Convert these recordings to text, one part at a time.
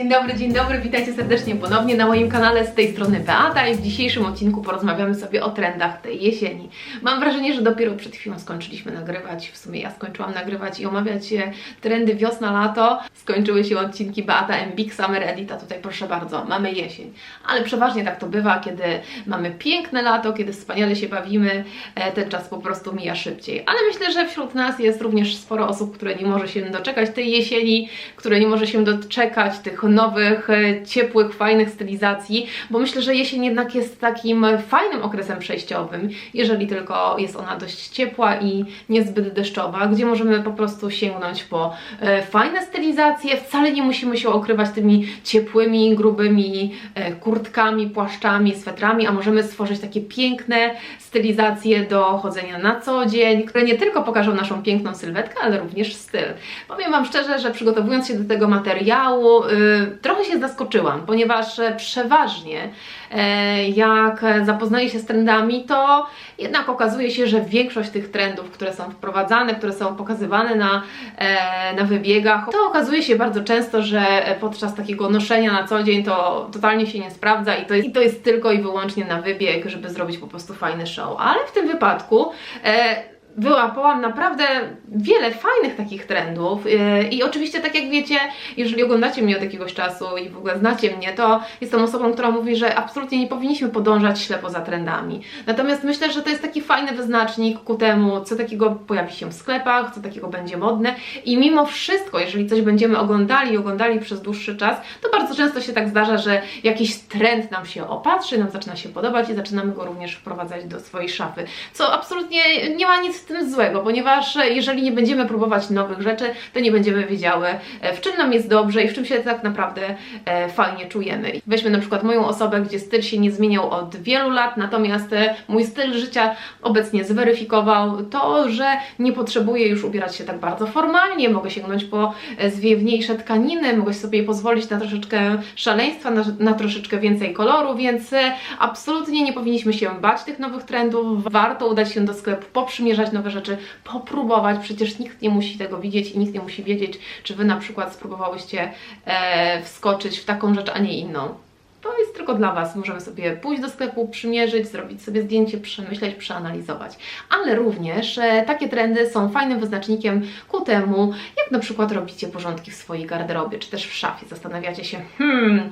Dzień dobry, dzień dobry, witajcie serdecznie ponownie na moim kanale z tej strony Beata i w dzisiejszym odcinku porozmawiamy sobie o trendach tej jesieni. Mam wrażenie, że dopiero przed chwilą skończyliśmy nagrywać, w sumie ja skończyłam nagrywać i omawiać e, trendy wiosna-lato. Skończyły się odcinki Beata M Big Summer Edit, a tutaj proszę bardzo, mamy jesień. Ale przeważnie tak to bywa, kiedy mamy piękne lato, kiedy wspaniale się bawimy, e, ten czas po prostu mija szybciej. Ale myślę, że wśród nas jest również sporo osób, które nie może się doczekać tej jesieni, które nie może się doczekać tych nowych, e, ciepłych, fajnych stylizacji, bo myślę, że jesień jednak jest takim fajnym okresem przejściowym, jeżeli tylko jest ona dość ciepła i niezbyt deszczowa, gdzie możemy po prostu sięgnąć po e, fajne stylizacje, wcale nie musimy się okrywać tymi ciepłymi, grubymi e, kurtkami, płaszczami, swetrami, a możemy stworzyć takie piękne stylizacje do chodzenia na co dzień, które nie tylko pokażą naszą piękną sylwetkę, ale również styl. Powiem Wam szczerze, że przygotowując się do tego materiału, y, trochę się zaskoczyłam, ponieważ e, przeważnie e, jak zapoznaję się z trendami, to jednak okazuje się, że większość tych trendów, które są wprowadzane, które są pokazywane na, e, na wybiegach, to okazuje się bardzo często, że podczas takiego noszenia na co dzień to totalnie się nie sprawdza i to jest, i to jest tylko i wyłącznie na wybieg, żeby zrobić po prostu fajny show. Ale w tym wypadku wyłapałam naprawdę wiele fajnych takich trendów yy, i oczywiście tak jak wiecie, jeżeli oglądacie mnie od jakiegoś czasu i w ogóle znacie mnie, to jestem osobą, która mówi, że absolutnie nie powinniśmy podążać ślepo za trendami. Natomiast myślę, że to jest taki fajny wyznacznik ku temu, co takiego pojawi się w sklepach, co takiego będzie modne i mimo wszystko, jeżeli coś będziemy oglądali i oglądali przez dłuższy czas, to bardzo często się tak zdarza, że jakiś trend nam się opatrzy, nam zaczyna się podobać i zaczynamy go również wprowadzać do swojej szafy, co absolutnie nie ma nic w tym złego, ponieważ jeżeli nie będziemy próbować nowych rzeczy, to nie będziemy wiedziały, e, w czym nam jest dobrze i w czym się tak naprawdę e, fajnie czujemy. Weźmy na przykład moją osobę, gdzie styl się nie zmieniał od wielu lat, natomiast e, mój styl życia obecnie zweryfikował to, że nie potrzebuję już ubierać się tak bardzo formalnie, mogę sięgnąć po zwiewniejsze tkaniny, mogę sobie pozwolić na troszeczkę szaleństwa, na, na troszeczkę więcej koloru, więc absolutnie nie powinniśmy się bać tych nowych trendów. Warto udać się do sklepu, poprzymierzać nowe rzeczy, popróbować. Przecież nikt nie musi tego widzieć i nikt nie musi wiedzieć, czy Wy na przykład spróbowałyście e, wskoczyć w taką rzecz, a nie inną. To jest tylko dla Was. Możemy sobie pójść do sklepu, przymierzyć, zrobić sobie zdjęcie, przemyśleć, przeanalizować. Ale również e, takie trendy są fajnym wyznacznikiem ku temu, jak na przykład robicie porządki w swojej garderobie, czy też w szafie. Zastanawiacie się, hmm,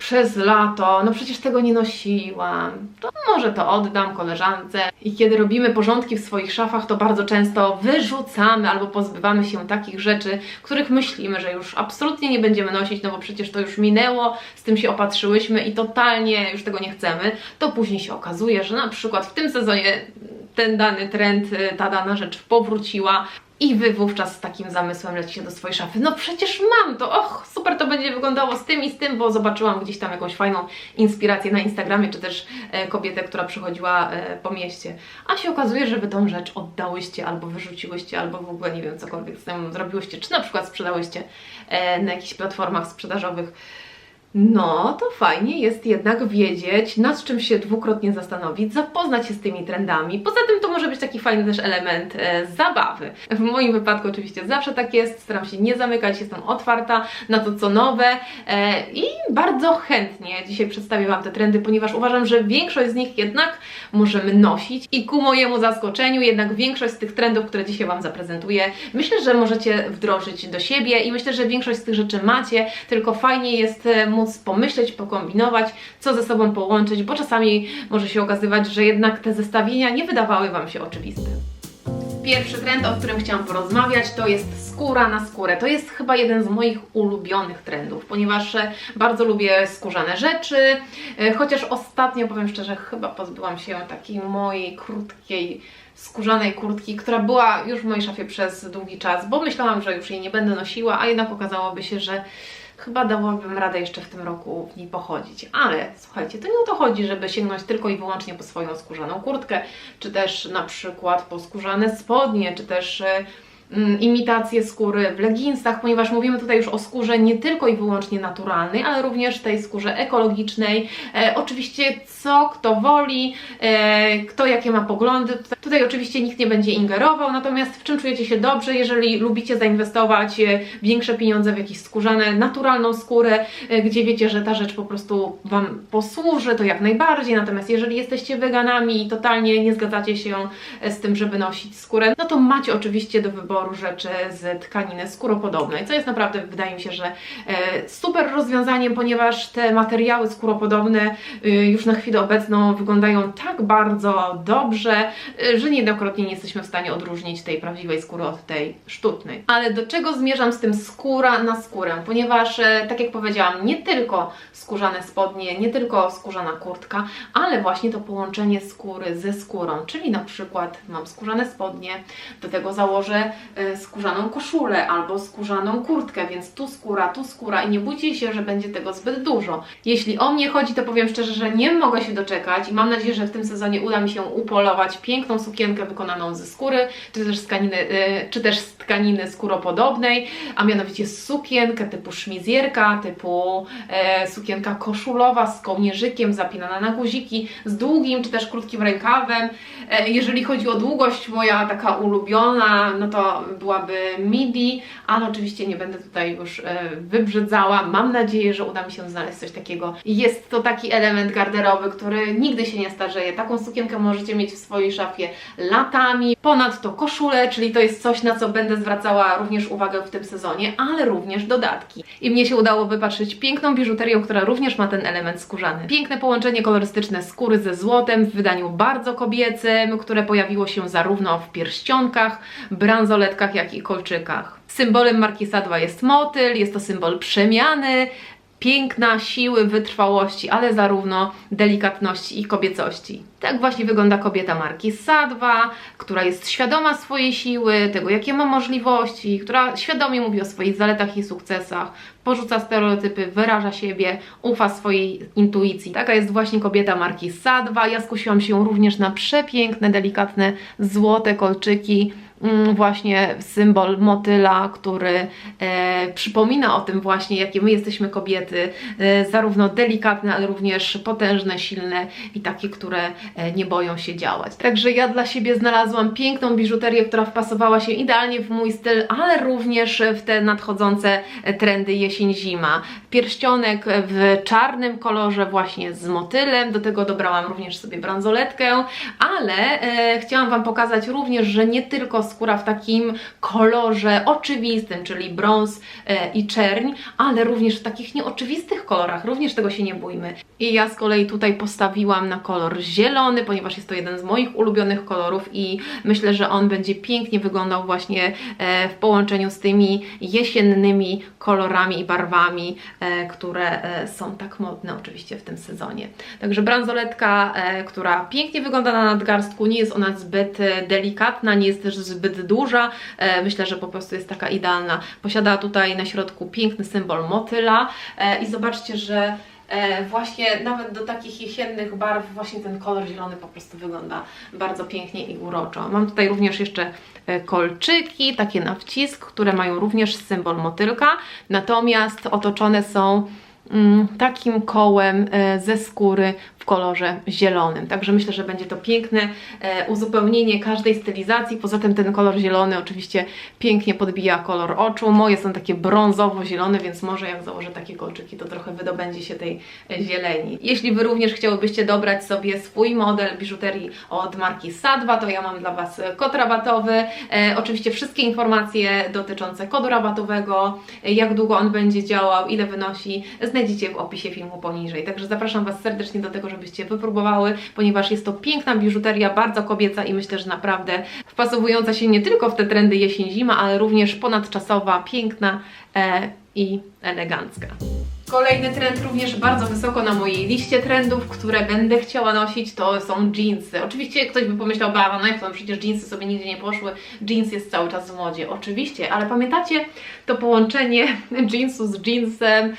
przez lato, no przecież tego nie nosiłam, to może to oddam koleżance. I kiedy robimy porządki w swoich szafach, to bardzo często wyrzucamy albo pozbywamy się takich rzeczy, których myślimy, że już absolutnie nie będziemy nosić, no bo przecież to już minęło, z tym się opatrzyłyśmy i totalnie już tego nie chcemy. To później się okazuje, że na przykład w tym sezonie ten dany trend, ta dana rzecz powróciła, i Wy wówczas z takim zamysłem lecicie do swojej szafy. No przecież mam to, och, super to będzie wyglądało z tym i z tym, bo zobaczyłam gdzieś tam jakąś fajną inspirację na Instagramie, czy też e, kobietę, która przychodziła e, po mieście. A się okazuje, że Wy tą rzecz oddałyście, albo wyrzuciłyście, albo w ogóle nie wiem, cokolwiek z tym zrobiłyście, czy na przykład sprzedałyście e, na jakichś platformach sprzedażowych no, to fajnie jest jednak wiedzieć, nad czym się dwukrotnie zastanowić, zapoznać się z tymi trendami. Poza tym to może być taki fajny też element e, zabawy. W moim wypadku oczywiście zawsze tak jest, staram się nie zamykać, jestem otwarta na to, co nowe e, i bardzo chętnie dzisiaj przedstawię Wam te trendy, ponieważ uważam, że większość z nich jednak możemy nosić i ku mojemu zaskoczeniu jednak większość z tych trendów, które dzisiaj Wam zaprezentuję, myślę, że możecie wdrożyć do siebie i myślę, że większość z tych rzeczy macie, tylko fajnie jest e, móc pomyśleć, pokombinować, co ze sobą połączyć, bo czasami może się okazywać, że jednak te zestawienia nie wydawały Wam się oczywiste. Pierwszy trend, o którym chciałam porozmawiać, to jest skóra na skórę. To jest chyba jeden z moich ulubionych trendów, ponieważ e, bardzo lubię skórzane rzeczy, e, chociaż ostatnio, powiem szczerze, chyba pozbyłam się takiej mojej krótkiej skórzanej kurtki, która była już w mojej szafie przez długi czas, bo myślałam, że już jej nie będę nosiła, a jednak okazałoby się, że chyba dałabym radę jeszcze w tym roku w niej pochodzić. Ale słuchajcie, to nie o to chodzi, żeby sięgnąć tylko i wyłącznie po swoją skórzaną kurtkę, czy też na przykład po skórzane spodnie, czy też mm, imitacje skóry w leginsach, ponieważ mówimy tutaj już o skórze nie tylko i wyłącznie naturalnej, ale również tej skórze ekologicznej. E, oczywiście co kto woli, e, kto jakie ma poglądy. Tutaj oczywiście nikt nie będzie ingerował, natomiast w czym czujecie się dobrze, jeżeli lubicie zainwestować e, większe pieniądze w jakieś skórzane, naturalną skórę, e, gdzie wiecie, że ta rzecz po prostu Wam posłuży, to jak najbardziej. Natomiast jeżeli jesteście weganami i totalnie nie zgadzacie się e, z tym, żeby nosić skórę, no to macie oczywiście do wyboru rzeczy z tkaniny skóropodobnej, co jest naprawdę, wydaje mi się, że e, super rozwiązaniem, ponieważ te materiały skóropodobne e, już na chwilę obecną wyglądają tak bardzo dobrze, e, że niejednokrotnie nie jesteśmy w stanie odróżnić tej prawdziwej skóry od tej sztucznej. Ale do czego zmierzam z tym skóra na skórę? Ponieważ, e, tak jak powiedziałam, nie tylko skórzane spodnie, nie tylko skórzana kurtka, ale właśnie to połączenie skóry ze skórą, czyli na przykład mam skórzane spodnie, do tego założę skórzaną koszulę albo skórzaną kurtkę, więc tu skóra, tu skóra i nie bójcie się, że będzie tego zbyt dużo. Jeśli o mnie chodzi, to powiem szczerze, że nie mogę się doczekać i mam nadzieję, że w tym sezonie uda mi się upolować piękną sukienkę wykonaną ze skóry, czy też z tkaniny, e, czy też z tkaniny skóropodobnej, a mianowicie sukienkę typu szmizjerka, typu e, sukienka koszulowa z kołnierzykiem zapinana na guziki, z długim czy też krótkim rękawem. E, jeżeli chodzi o długość, moja taka ulubiona, no to byłaby midi, ale oczywiście nie będę tutaj już e, wybrzydzała. Mam nadzieję, że uda mi się znaleźć coś takiego. Jest to taki element garderoby, który nigdy się nie starzeje. Taką sukienkę możecie mieć w swojej szafie latami. Ponadto koszulę, czyli to jest coś, na co będę zwracała również uwagę w tym sezonie, ale również dodatki. I mnie się udało wypatrzyć piękną biżuterię, która również ma ten element skórzany. Piękne połączenie kolorystyczne skóry ze złotem w wydaniu bardzo kobiecym, które pojawiło się zarówno w pierścionkach, bransoletkach, jak i kolczykach. Symbolem marki Sadwa jest motyl, jest to symbol przemiany, piękna, siły, wytrwałości, ale zarówno delikatności i kobiecości. Tak właśnie wygląda kobieta marki Sadwa, która jest świadoma swojej siły, tego jakie ma możliwości, która świadomie mówi o swoich zaletach i sukcesach, porzuca stereotypy, wyraża siebie, ufa swojej intuicji. Taka jest właśnie kobieta marki Sadwa. Ja skusiłam się również na przepiękne, delikatne, złote kolczyki, właśnie symbol motyla, który e, przypomina o tym właśnie, jakie my jesteśmy kobiety, e, zarówno delikatne, ale również potężne, silne i takie, które e, nie boją się działać. Także ja dla siebie znalazłam piękną biżuterię, która wpasowała się idealnie w mój styl, ale również w te nadchodzące e, trendy jesień-zima. Pierścionek w czarnym kolorze właśnie z motylem, do tego dobrałam również sobie bransoletkę, ale e, chciałam Wam pokazać również, że nie tylko skóra w takim kolorze oczywistym, czyli brąz e, i czerń, ale również w takich nieoczywistych kolorach, również tego się nie bójmy. I ja z kolei tutaj postawiłam na kolor zielony, ponieważ jest to jeden z moich ulubionych kolorów i myślę, że on będzie pięknie wyglądał właśnie e, w połączeniu z tymi jesiennymi kolorami i barwami, e, które są tak modne oczywiście w tym sezonie. Także bransoletka, która pięknie wygląda na nadgarstku, nie jest ona zbyt delikatna, nie jest też zbyt duża, e, myślę, że po prostu jest taka idealna. Posiada tutaj na środku piękny symbol motyla e, i zobaczcie, że E, właśnie nawet do takich jesiennych barw właśnie ten kolor zielony po prostu wygląda bardzo pięknie i uroczo. Mam tutaj również jeszcze kolczyki, takie na wcisk, które mają również symbol motylka, natomiast otoczone są mm, takim kołem ze skóry kolorze zielonym. Także myślę, że będzie to piękne e, uzupełnienie każdej stylizacji. Poza tym ten kolor zielony oczywiście pięknie podbija kolor oczu. Moje są takie brązowo-zielone, więc może jak założę takie kolczyki, to trochę wydobędzie się tej e, zieleni. Jeśli Wy również chciałybyście dobrać sobie swój model biżuterii od marki Sadwa, to ja mam dla Was kod rabatowy. E, oczywiście wszystkie informacje dotyczące kodu rabatowego, e, jak długo on będzie działał, ile wynosi, znajdziecie w opisie filmu poniżej. Także zapraszam Was serdecznie do tego, żebyście wypróbowały, ponieważ jest to piękna biżuteria, bardzo kobieca i myślę, że naprawdę wpasowująca się nie tylko w te trendy jesień-zima, ale również ponadczasowa, piękna e, i elegancka. Kolejny trend również bardzo wysoko na mojej liście trendów, które będę chciała nosić, to są jeansy. Oczywiście ktoś by pomyślał, bawa, no jak to, przecież jeansy sobie nigdzie nie poszły, jeans jest cały czas w modzie. Oczywiście, ale pamiętacie to połączenie jeansu z jeansem,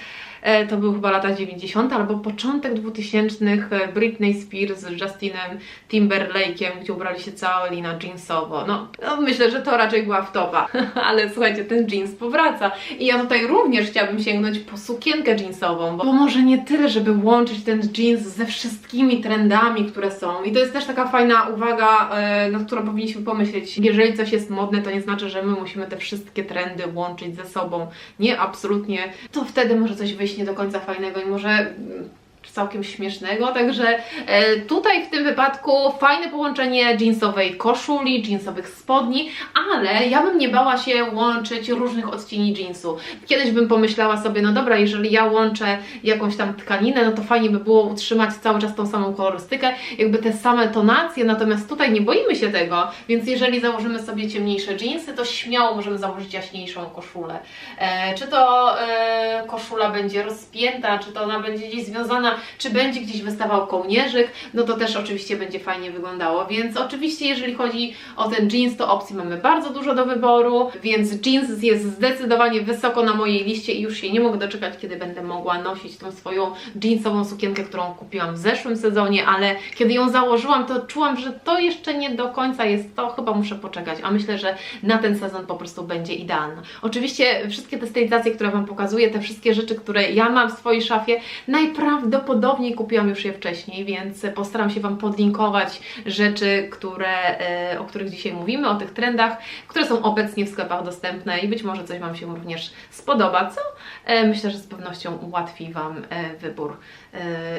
to były chyba lata 90. albo początek 2000 e, Britney Spears z Justinem Timberlake'iem, gdzie ubrali się całe na jeansowo. No, no myślę, że to raczej była wtopa, ale słuchajcie, ten jeans powraca i ja tutaj również chciałabym sięgnąć po sukienkę jeansową, bo może nie tyle, żeby łączyć ten jeans ze wszystkimi trendami, które są i to jest też taka fajna uwaga, e, nad którą powinniśmy pomyśleć. Jeżeli coś jest modne, to nie znaczy, że my musimy te wszystkie trendy łączyć ze sobą. Nie, absolutnie. To wtedy może coś wyjść nie do końca fajnego i może mm, całkiem śmiesznego, także e, tutaj w tym wypadku fajne połączenie jeansowej koszuli, jeansowych spodni, ale ja bym nie bała się łączyć różnych odcieni jeansu. Kiedyś bym pomyślała sobie, no dobra, jeżeli ja łączę jakąś tam tkaninę, no to fajnie by było utrzymać cały czas tą samą kolorystykę, jakby te same tonacje, natomiast tutaj nie boimy się tego, więc jeżeli założymy sobie ciemniejsze jeansy, to śmiało możemy założyć jaśniejszą koszulę. E, czy to e, koszula będzie rozpięta, czy to ona będzie gdzieś związana czy będzie gdzieś wystawał kołnierzyk, no to też oczywiście będzie fajnie wyglądało, więc oczywiście jeżeli chodzi o ten jeans, to opcji mamy bardzo dużo do wyboru, więc jeans jest zdecydowanie wysoko na mojej liście i już się nie mogę doczekać, kiedy będę mogła nosić tą swoją jeansową sukienkę, którą kupiłam w zeszłym sezonie, ale kiedy ją założyłam, to czułam, że to jeszcze nie do końca jest to, chyba muszę poczekać, a myślę, że na ten sezon po prostu będzie idealna. Oczywiście wszystkie te stylizacje, które Wam pokazuję, te wszystkie rzeczy, które ja mam w swojej szafie, najprawdopodobniej kupiłam już je wcześniej, więc postaram się Wam podlinkować rzeczy, które, e, o których dzisiaj mówimy, o tych trendach, które są obecnie w sklepach dostępne i być może coś Wam się również spodoba, co e, myślę, że z pewnością ułatwi Wam e, wybór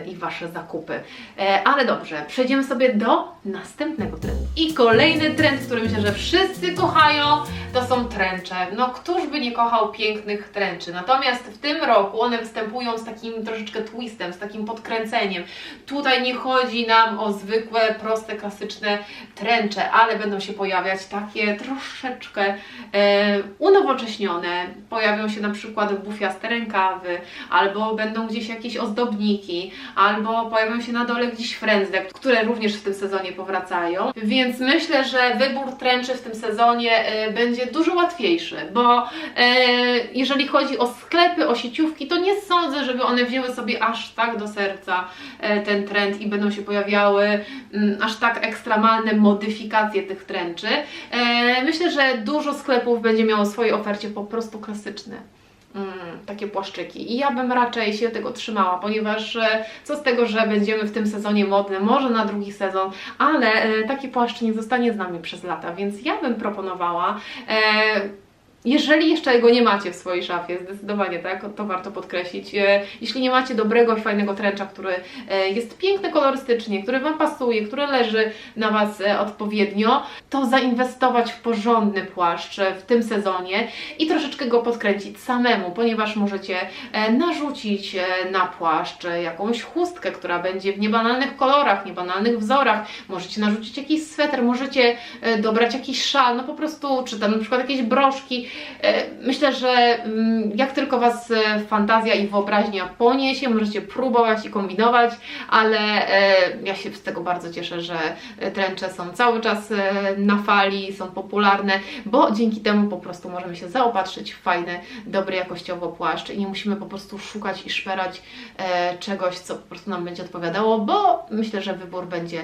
i Wasze zakupy. Ale dobrze, przejdziemy sobie do następnego trendu. I kolejny trend, który myślę, że wszyscy kochają, to są tręcze. No któż by nie kochał pięknych tręczy? Natomiast w tym roku one występują z takim troszeczkę twistem, z takim podkręceniem. Tutaj nie chodzi nam o zwykłe, proste, klasyczne tręcze, ale będą się pojawiać takie troszeczkę e, unowocześnione. Pojawią się na przykład bufiaste rękawy, albo będą gdzieś jakieś ozdobniki, albo pojawią się na dole gdzieś frędzle, które również w tym sezonie powracają. Więc myślę, że wybór tręczy w tym sezonie e, będzie dużo łatwiejszy, bo e, jeżeli chodzi o sklepy, o sieciówki, to nie sądzę, żeby one wzięły sobie aż tak do serca e, ten trend i będą się pojawiały mm, aż tak ekstremalne modyfikacje tych tręczy. E, myślę, że dużo sklepów będzie miało w swojej ofercie po prostu klasyczne. Mm, takie płaszczyki. I ja bym raczej się tego trzymała, ponieważ e, co z tego, że będziemy w tym sezonie modne, może na drugi sezon, ale e, taki płaszcz nie zostanie z nami przez lata, więc ja bym proponowała e, jeżeli jeszcze go nie macie w swojej szafie, zdecydowanie tak, to warto podkreślić. E, jeśli nie macie dobrego i fajnego tręcza, który e, jest piękny kolorystycznie, który Wam pasuje, który leży na Was e, odpowiednio, to zainwestować w porządny płaszcz w tym sezonie i troszeczkę go podkręcić samemu, ponieważ możecie narzucić na płaszcz jakąś chustkę, która będzie w niebanalnych kolorach, niebanalnych wzorach, możecie narzucić jakiś sweter, możecie dobrać jakiś szal, no po prostu, czy tam na przykład jakieś broszki, myślę, że mm, jak tylko Was e, fantazja i wyobraźnia poniesie, możecie próbować i kombinować, ale e, ja się z tego bardzo cieszę, że tręcze są cały czas na fali, są popularne, bo dzięki temu po prostu możemy się zaopatrzyć w fajny, dobry jakościowo płaszcz i nie musimy po prostu szukać i szperać czegoś, co po prostu nam będzie odpowiadało, bo myślę, że wybór będzie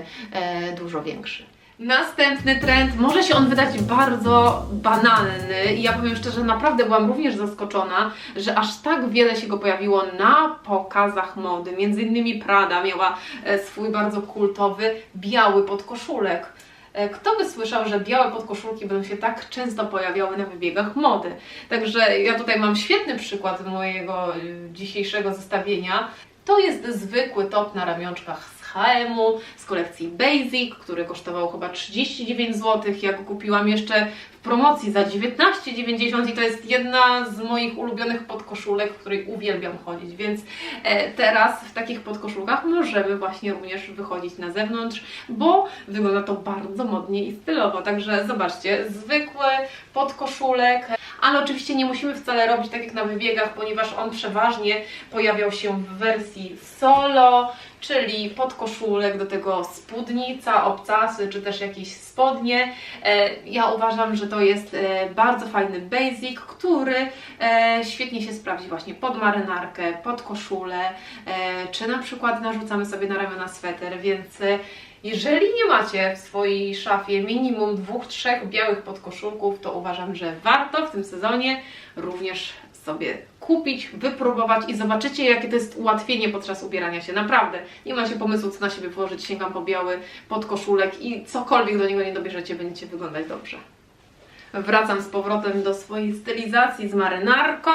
dużo większy. Następny trend, może się on wydać bardzo banalny i ja powiem szczerze, naprawdę byłam również zaskoczona, że aż tak wiele się go pojawiło na pokazach mody. Między innymi Prada miała e, swój bardzo kultowy biały podkoszulek. E, kto by słyszał, że białe podkoszulki będą się tak często pojawiały na wybiegach mody? Także ja tutaj mam świetny przykład mojego e, dzisiejszego zestawienia. To jest zwykły top na ramionczkach H&M-u, z kolekcji Basic, który kosztował chyba 39 zł. Ja go kupiłam jeszcze w promocji za 19,90 i to jest jedna z moich ulubionych podkoszulek, w której uwielbiam chodzić, więc e, teraz w takich podkoszulkach możemy właśnie również wychodzić na zewnątrz, bo wygląda to bardzo modnie i stylowo, także zobaczcie, zwykły podkoszulek, ale oczywiście nie musimy wcale robić tak jak na wybiegach, ponieważ on przeważnie pojawiał się w wersji solo, czyli podkoszulek, do tego spódnica, obcasy, czy też jakieś spodnie. E, Ja uważam, że to jest e, bardzo fajny basic, który e, świetnie się sprawdzi właśnie pod marynarkę, pod koszulę, czy na przykład narzucamy sobie na ramiona sweter, więc jeżeli nie macie w swojej szafie minimum dwóch, trzech białych podkoszulków, to uważam, że warto w tym sezonie również sobie kupić, wypróbować i zobaczycie, jakie to jest ułatwienie podczas ubierania się. Naprawdę, nie macie pomysłu, co na siebie włożyć, sięgam po biały podkoszulek i cokolwiek do niego nie dobierzecie, będziecie wyglądać dobrze. Wracam z powrotem do swojej stylizacji z marynarką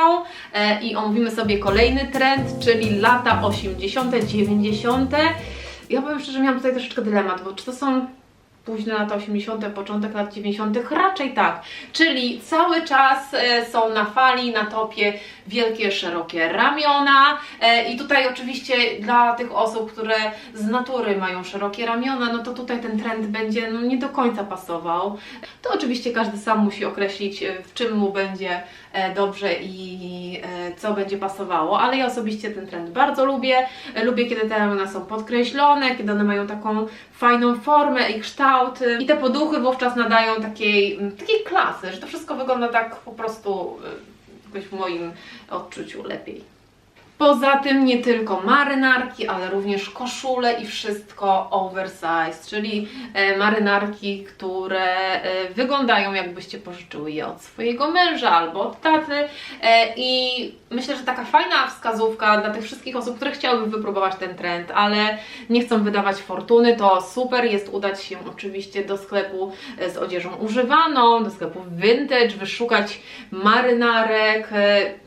e, i omówimy sobie kolejny trend, czyli lata 80., 90. Ja powiem szczerze, miałam tutaj troszeczkę dylemat, bo czy to są późne lata 80., początek lat 90., raczej tak. Czyli cały czas e, są na fali, na topie wielkie, szerokie ramiona. E, I tutaj oczywiście dla tych osób, które z natury mają szerokie ramiona, no to tutaj ten trend będzie no, nie do końca pasował. To oczywiście każdy sam musi określić, e, w czym mu będzie dobrze i e, co będzie pasowało, ale ja osobiście ten trend bardzo lubię. E, Lubię, kiedy te ramiona są podkreślone, kiedy one mają taką fajną formę i kształt i te poduchy wówczas nadają takiej, takiej klasy, że to wszystko wygląda tak po prostu w moim odczuciu lepiej. Poza tym nie tylko marynarki, ale również koszule i wszystko oversize, czyli e, marynarki, które e, wyglądają jakbyście pożyczyły je od swojego męża albo od taty. E, i myślę, że taka fajna wskazówka dla tych wszystkich osób, które chciałyby wypróbować ten trend, ale nie chcą wydawać fortuny, to super jest udać się oczywiście do sklepu z odzieżą używaną, do sklepu vintage, wyszukać marynarek,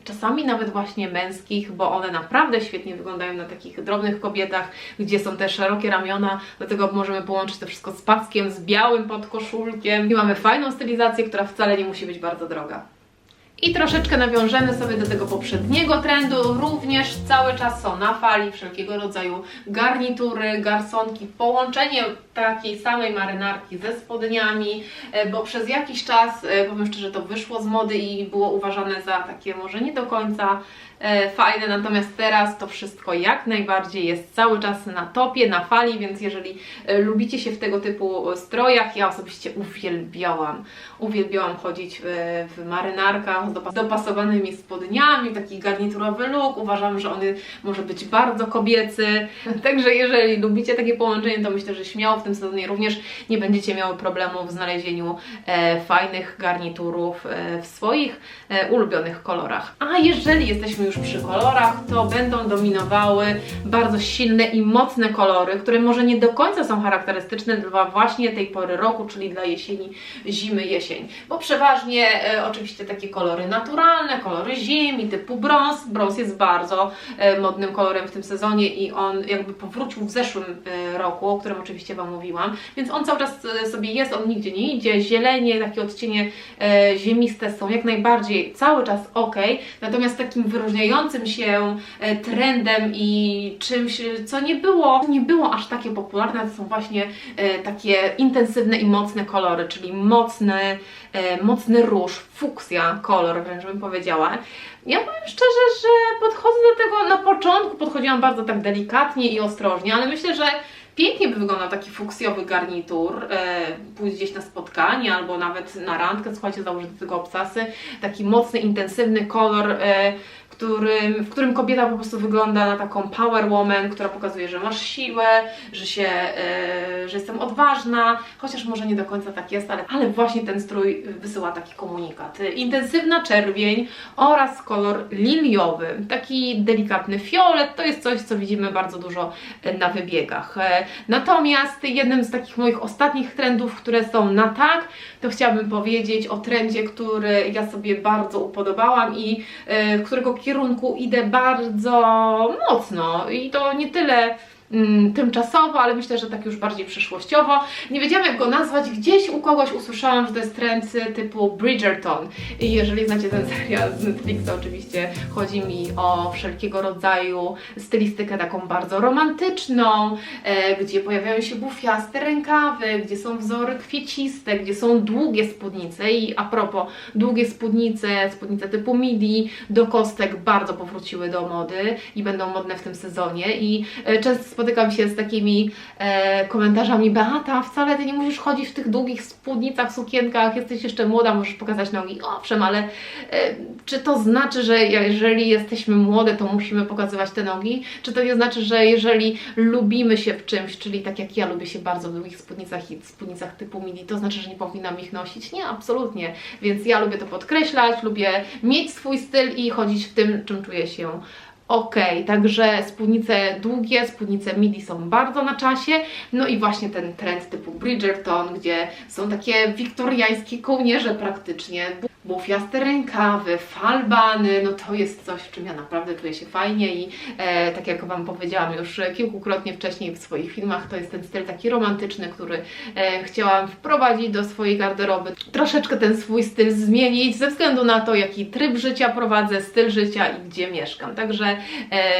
czasami nawet właśnie męskich, bo one naprawdę świetnie wyglądają na takich drobnych kobietach, gdzie są te szerokie ramiona, dlatego możemy połączyć to wszystko z paskiem, z białym podkoszulkiem i mamy fajną stylizację, która wcale nie musi być bardzo droga. I troszeczkę nawiążemy sobie do tego poprzedniego trendu. Również cały czas są na fali wszelkiego rodzaju garnitury, garsonki, połączenie takiej samej marynarki ze spodniami, e, bo przez jakiś czas, e, powiem szczerze, to wyszło z mody i było uważane za takie może nie do końca fajne, natomiast teraz to wszystko jak najbardziej jest cały czas na topie, na fali, więc jeżeli e, lubicie się w tego typu strojach, ja osobiście uwielbiałam, uwielbiałam chodzić w, w marynarkach z dopas- dopasowanymi spodniami, taki garniturowy look, uważam, że on może być bardzo kobiecy, także jeżeli lubicie takie połączenie, to myślę, że śmiało w tym sezonie również nie będziecie miały problemu w znalezieniu e, fajnych garniturów e, w swoich e, ulubionych kolorach. A jeżeli jesteśmy już przy kolorach, to będą dominowały bardzo silne i mocne kolory, które może nie do końca są charakterystyczne dla właśnie tej pory roku, czyli dla jesieni, zimy, jesień. Bo przeważnie e, oczywiście takie kolory naturalne, kolory ziemi, typu brąz. Brąz jest bardzo e, modnym kolorem w tym sezonie i on jakby powrócił w zeszłym e, roku, o którym oczywiście Wam mówiłam, więc on cały czas e, sobie jest, on nigdzie nie idzie. Zielenie, takie odcienie e, ziemiste są jak najbardziej cały czas ok, natomiast takim wyróżniającym się e, trendem i czymś, co nie było, nie było aż takie popularne, to są właśnie e, takie intensywne i mocne kolory, czyli mocny, e, mocny róż, fuksja kolor, wręcz bym powiedziała. Ja powiem szczerze, że podchodzę do tego, na początku podchodziłam bardzo tak delikatnie i ostrożnie, ale myślę, że pięknie by wyglądał taki fuksjowy garnitur, pójść gdzieś na spotkanie albo nawet na randkę, słuchajcie, założyć do tego obcasy, taki mocny, intensywny kolor, którym, w którym kobieta po prostu wygląda na taką power woman, która pokazuje, że masz siłę, że się, e, że jestem odważna, chociaż może nie do końca tak jest, ale, ale właśnie ten strój wysyła taki komunikat. Intensywna czerwień oraz kolor liliowy, taki delikatny fiolet, to jest coś, co widzimy bardzo dużo e, na wybiegach. E, Natomiast jednym z takich moich ostatnich trendów, które są na tak, to chciałabym powiedzieć o trendzie, który ja sobie bardzo upodobałam i w którego kierunku idę bardzo mocno. I to nie tyle tymczasowo, ale myślę, że tak już bardziej przyszłościowo. Nie wiedziałam jak go nazwać, gdzieś u kogoś usłyszałam, że to jest trend typu Bridgerton. I jeżeli znacie ten serial z Netflixa, oczywiście chodzi mi o wszelkiego rodzaju stylistykę taką bardzo romantyczną, e, gdzie pojawiają się bufiaste rękawy, gdzie są wzory kwieciste, gdzie są długie spódnice i a propos, długie spódnice, spódnice typu midi do kostek bardzo powróciły do mody i będą modne w tym sezonie i e, często spotykam się z takimi e, komentarzami Beata, wcale Ty nie musisz chodzić w tych długich spódnicach, sukienkach, jesteś jeszcze młoda, możesz pokazać nogi. Owszem, ale e, czy to znaczy, że jeżeli jesteśmy młode, to musimy pokazywać te nogi? Czy to nie znaczy, że jeżeli lubimy się w czymś, czyli tak jak ja lubię się bardzo w długich spódnicach i spódnicach typu midi, to znaczy, że nie powinnam ich nosić? Nie, absolutnie. Więc ja lubię to podkreślać, lubię mieć swój styl i chodzić w tym, czym czuję się ok. Także spódnice długie, spódnice midi są bardzo na czasie. No i właśnie ten trend typu Bridgerton, gdzie są takie wiktoriańskie kołnierze praktycznie, bufiaste rękawy, falbany, no to jest coś, w czym ja naprawdę czuję się fajnie i e, tak jak Wam powiedziałam już kilkukrotnie wcześniej w swoich filmach, to jest ten styl taki romantyczny, który e, chciałam wprowadzić do swojej garderoby. Troszeczkę ten swój styl zmienić ze względu na to, jaki tryb życia prowadzę, styl życia i gdzie mieszkam. Także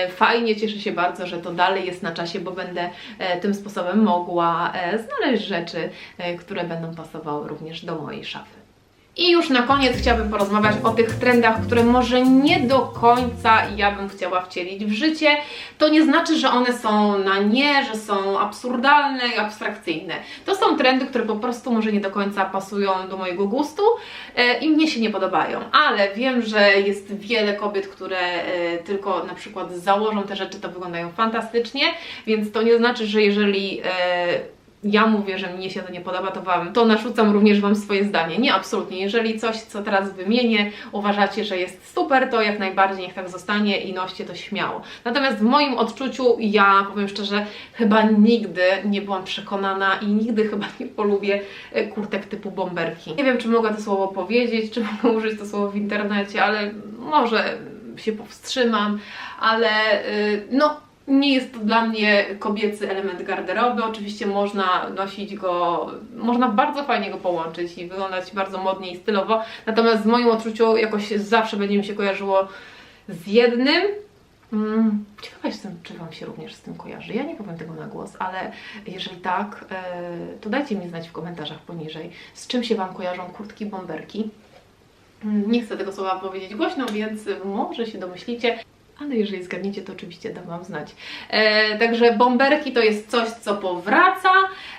fajnie, cieszę się bardzo, że to dalej jest na czasie, bo będę e, tym sposobem mogła e, znaleźć rzeczy, e, które będą pasowały również do mojej szafy. I już na koniec chciałabym porozmawiać o tych trendach, które może nie do końca ja bym chciała wcielić w życie. To nie znaczy, że one są na nie, że są absurdalne i abstrakcyjne. To są trendy, które po prostu może nie do końca pasują do mojego gustu e, i mnie się nie podobają. Ale wiem, że jest wiele kobiet, które e, tylko na przykład założą te rzeczy, to wyglądają fantastycznie, więc to nie znaczy, że jeżeli e, ja mówię, że mnie się to nie podoba, to Wam to narzucam również Wam swoje zdanie. Nie, absolutnie. Jeżeli coś, co teraz wymienię, uważacie, że jest super, to jak najbardziej niech tak zostanie i noście to śmiało. Natomiast w moim odczuciu, ja powiem szczerze, chyba nigdy nie byłam przekonana i nigdy chyba nie polubię e, kurtek typu bomberki. Nie wiem, czy mogę to słowo powiedzieć, czy mogę użyć to słowo w internecie, ale może się powstrzymam, ale yy, no nie jest to dla mnie kobiecy element garderoby. Oczywiście można nosić go, można bardzo fajnie go połączyć i wyglądać bardzo modnie i stylowo. Natomiast w moim odczuciu jakoś zawsze będzie mi się kojarzyło z jednym. Hmm, ciekawa jestem, czy Wam się również z tym kojarzy. Ja nie powiem tego na głos, ale jeżeli tak, e, to dajcie mi znać w komentarzach poniżej, z czym się Wam kojarzą kurtki bomberki. Hmm, nie chcę tego słowa powiedzieć głośno, więc może się domyślicie ale jeżeli zgadniecie, to oczywiście dam Wam znać. E, także bomberki to jest coś, co powraca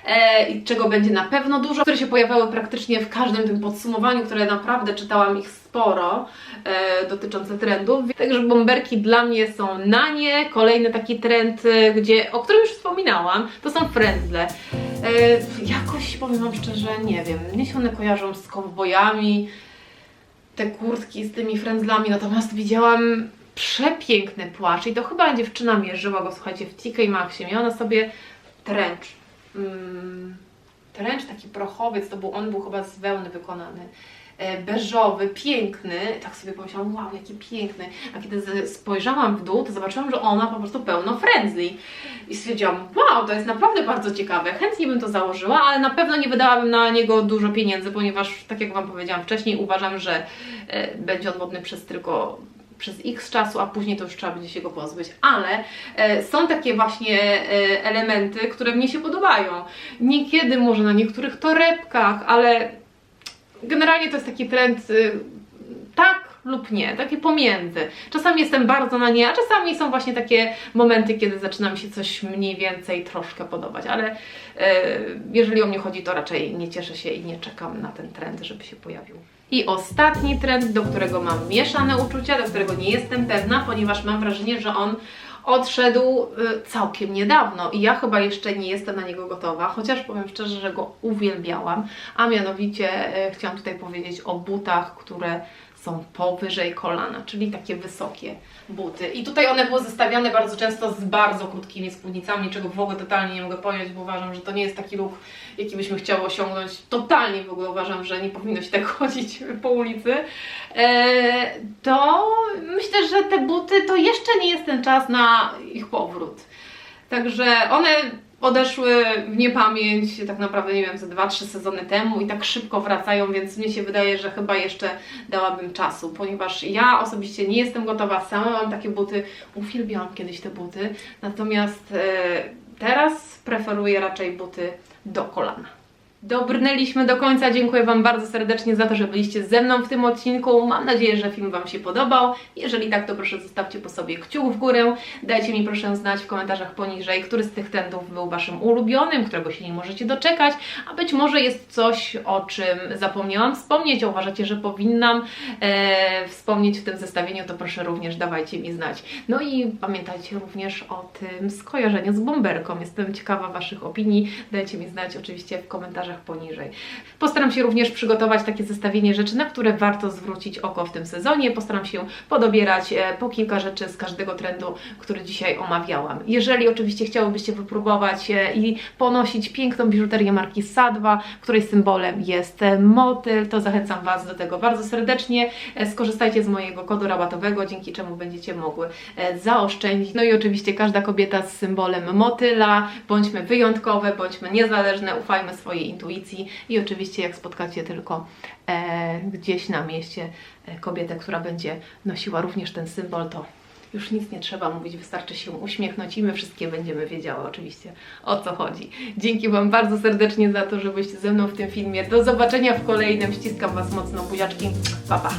e, i czego będzie na pewno dużo, które się pojawiały praktycznie w każdym tym podsumowaniu, które naprawdę czytałam ich sporo e, dotyczące trendów. Także bomberki dla mnie są na nie. Kolejny taki trend, e, gdzie, o którym już wspominałam, to są frędzle. E, jakoś powiem Wam szczerze, nie wiem, mnie się one kojarzą z kowbojami, te kurtki z tymi frędzlami, natomiast widziałam przepiękny płaszcz i to chyba dziewczyna mierzyła go, słuchajcie, w TK Maxie. Miała na sobie trench. Mm, trench taki prochowiec, to był, on był chyba z wełny wykonany. E, beżowy, piękny. Tak sobie pomyślałam, wow, jaki piękny. A kiedy spojrzałam w dół, to zobaczyłam, że ona po prostu pełno friendly. I stwierdziłam, wow, to jest naprawdę bardzo ciekawe. Chętnie bym to założyła, ale na pewno nie wydałabym na niego dużo pieniędzy, ponieważ, tak jak Wam powiedziałam wcześniej, uważam, że e, będzie on modny przez tylko przez x czasu, a później to już trzeba będzie się go pozbyć. Ale e, są takie właśnie e, elementy, które mnie się podobają. Niekiedy może na niektórych torebkach, ale generalnie to jest taki trend y, tak lub nie, takie pomiędzy. Czasami jestem bardzo na nie, a czasami są właśnie takie momenty, kiedy zaczyna mi się coś mniej więcej troszkę podobać, ale e, jeżeli o mnie chodzi, to raczej nie cieszę się i nie czekam na ten trend, żeby się pojawił. I ostatni trend, do którego mam mieszane uczucia, do którego nie jestem pewna, ponieważ mam wrażenie, że on odszedł y, całkiem niedawno i ja chyba jeszcze nie jestem na niego gotowa, chociaż powiem szczerze, że go uwielbiałam, a mianowicie y, chciałam tutaj powiedzieć o butach, które są powyżej kolana, czyli takie wysokie buty. I tutaj one były zestawiane bardzo często z bardzo krótkimi spódnicami, czego w ogóle totalnie nie mogę pojąć, bo uważam, że to nie jest taki look, jaki byśmy chciały osiągnąć. Totalnie w ogóle uważam, że nie powinno się tak chodzić po ulicy. Eee, to myślę, że te buty to jeszcze nie jest ten czas na ich powrót. Także one odeszły w niepamięć tak naprawdę, nie wiem, ze 2-3 sezony temu i tak szybko wracają, więc mnie się wydaje, że chyba jeszcze dałabym czasu, ponieważ ja osobiście nie jestem gotowa, sama mam takie buty, uwielbiałam kiedyś te buty, natomiast e, teraz preferuję raczej buty do kolana. Dobrnęliśmy do końca. Dziękuję Wam bardzo serdecznie za to, że byliście ze mną w tym odcinku. Mam nadzieję, że film Wam się podobał. Jeżeli tak, to proszę zostawcie po sobie kciuk w górę. Dajcie mi proszę znać w komentarzach poniżej, który z tych trendów był Waszym ulubionym, którego się nie możecie doczekać, a być może jest coś, o czym zapomniałam wspomnieć, a uważacie, że powinnam e, wspomnieć w tym zestawieniu, to proszę również dawajcie mi znać. No i pamiętajcie również o tym skojarzeniu z bomberką. Jestem ciekawa Waszych opinii. Dajcie mi znać oczywiście w komentarzach poniżej. Postaram się również przygotować takie zestawienie rzeczy, na które warto zwrócić oko w tym sezonie. Postaram się podobierać e, po kilka rzeczy z każdego trendu, który dzisiaj omawiałam. Jeżeli oczywiście chciałybyście wypróbować e, i ponosić piękną biżuterię marki Sadwa, której symbolem jest e, motyl, to zachęcam Was do tego bardzo serdecznie. Skorzystajcie z mojego kodu rabatowego, dzięki czemu będziecie mogły zaoszczędzić. No i oczywiście każda kobieta z symbolem motyla. Bądźmy wyjątkowe, bądźmy niezależne, ufajmy swojej intuicji i oczywiście jak spotkacie tylko e, gdzieś na mieście e, kobietę, która będzie nosiła również ten symbol, to już nic nie trzeba mówić, wystarczy się uśmiechnąć i my wszystkie będziemy wiedziały oczywiście o co chodzi. Dzięki Wam bardzo serdecznie za to, że byliście ze mną w tym filmie. Do zobaczenia w kolejnym. Ściskam Was mocno, buziaczki. Pa, pa.